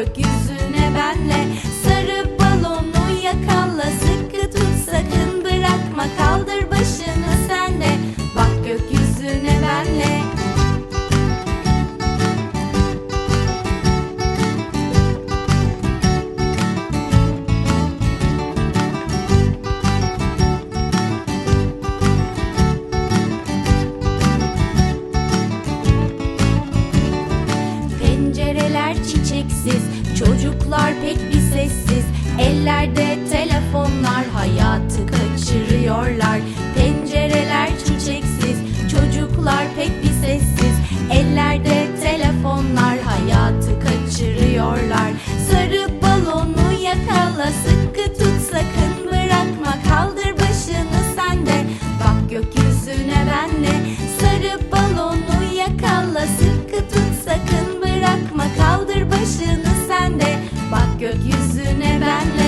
your gift. müziksiz Çocuklar pek bir sessiz. Ellerde telefonlar hayatı kaçırıyorlar. Pencereler çiçeksiz. Çocuklar pek bir sessiz. Ellerde telefonlar hayatı kaçırıyorlar. Sarı balonu yakala sıkı tut sakın bırakma. Kaldır başını sen de. Bak gökyüzüne benle Sarı Gökyüzüne benle